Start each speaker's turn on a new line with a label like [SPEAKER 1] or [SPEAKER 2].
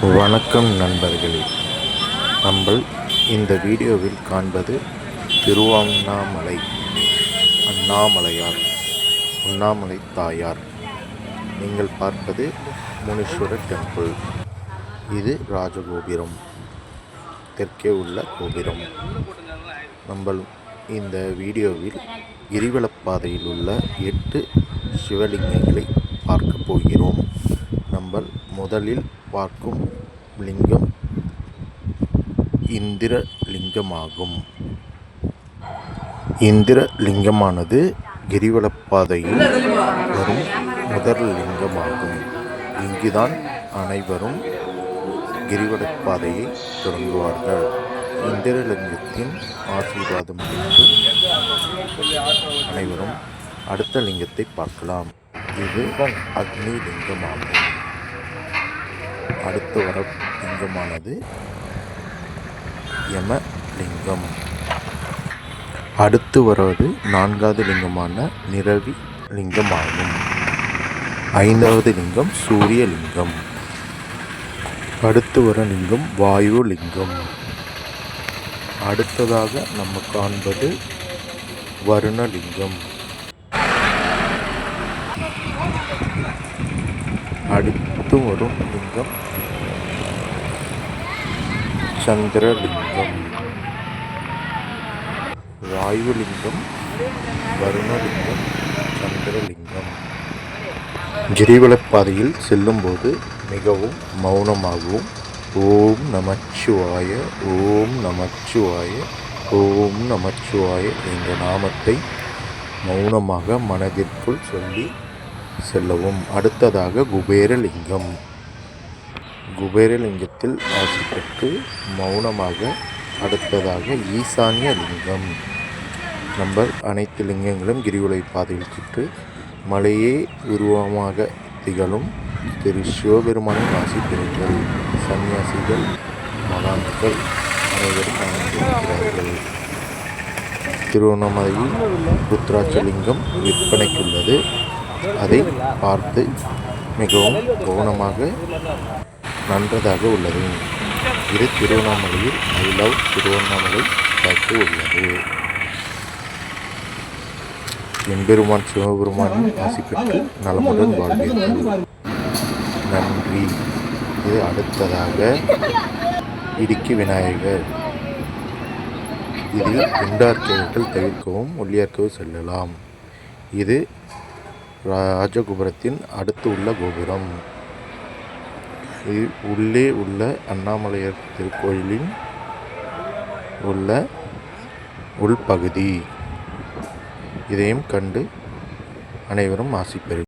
[SPEAKER 1] வணக்கம் நண்பர்களே. நம்மள் இந்த வீடியோவில் காண்பது திருவண்ணாமலை அண்ணாமலையார் உண்ணாமலை தாயார். நீங்கள் பார்ப்பது முனீஸ்வரர் டெம்பிள். இது ராஜகோபுரம் தெற்கே உள்ள கோபுரம். நம்ம இந்த வீடியோவில் கிரிவலப்பாதையில் உள்ள எட்டு சிவலிங்கங்களை பார்க்க போகிறோம். நம்ம முதலில் பார்க்கும் லிங்கம் இந்திர லிங்கமாகும் இந்திர லிங்கமானது கிரிவலப்பாதையில் வரும் முதல் லிங்கமாகும். இங்குதான் அனைவரும் கிரிவலப்பாதையை தொடங்குவார்கள். இந்திரலிங்கத்தின் ஆசீர்வாதம் பெற்று அனைவரும் அடுத்த லிங்கத்தை பார்க்கலாம். இது அக்னி லிங்கமாகும். அடுத்து வர லிங்கமானது யம லிங்கம். அடுத்து வருவது நான்காவது லிங்கமான நிரவி லிங்கமாகும். ஐந்தாவது லிங்கம் சூரிய லிங்கம். அடுத்து வர லிங்கம் வாயு லிங்கம். அடுத்ததாக நம்ம காண்பது வருணலிங்கம் அடுத்து வரும் லிங்கம். சந்திரலிங்கம். வாயுலிங்கம் வருணலிங்கம் சந்திரலிங்கம். கிரிவலப்பாதையில் செல்லும்போது மிகவும் மௌனமாகவும் ஓம் நமச்சிவாய ஓம் நமச்சிவாய ஓம் நமச்சிவாய என்ற நாமத்தை மௌனமாக மனதிற்குள் சொல்லி செல்லவும். அடுத்ததாக குபேரலிங்கம். குபேரலிங்கத்தில் ஆசி பெற்று மௌனமாக அடுத்ததாக ஈசான்ய லிங்கம். நம்ம அனைத்து லிங்கங்களும் கிரிவலை பாதையில் சுற்று மலையே உருவமாக திகழும் திரு சிவபெருமானின் ஆசி பெறுங்கள். சன்னியாசிகள் மகான்கள் அனைவரும் அணிந்திருக்கிறார்கள் திருவண்ணாமலையில் ருத்ராட்சலிங்கம் விற்பனைக்குள்ளது. அதை பார்த்து மிகவும் கவனமாக நன்றதாக உள்ளது. இது திருவண்ணாமலையில் ஐ லவ் திருவண்ணாமலை காட்டு உள்ளது. எம்பெருமான் சிவபெருமானின் ஆசி பெற்று நலமுடன் வாழ்வீர்கள். நன்றி. இது அடுத்ததாக இடுக்கி விநாயகர். இதில் இண்டார்கேவர்கள் தவிர்க்கவும் ஒல்லியார்க்கவும் செல்லலாம். இது ராஜகோபுரத்தின் அடுத்து உள்ள கோபுரம். இது உள்ளே உள்ள அண்ணாமலையார் திருக்கோயிலின் உள்ள உள்பகுதி. இதையும் கண்டு அனைவரும் ஆசி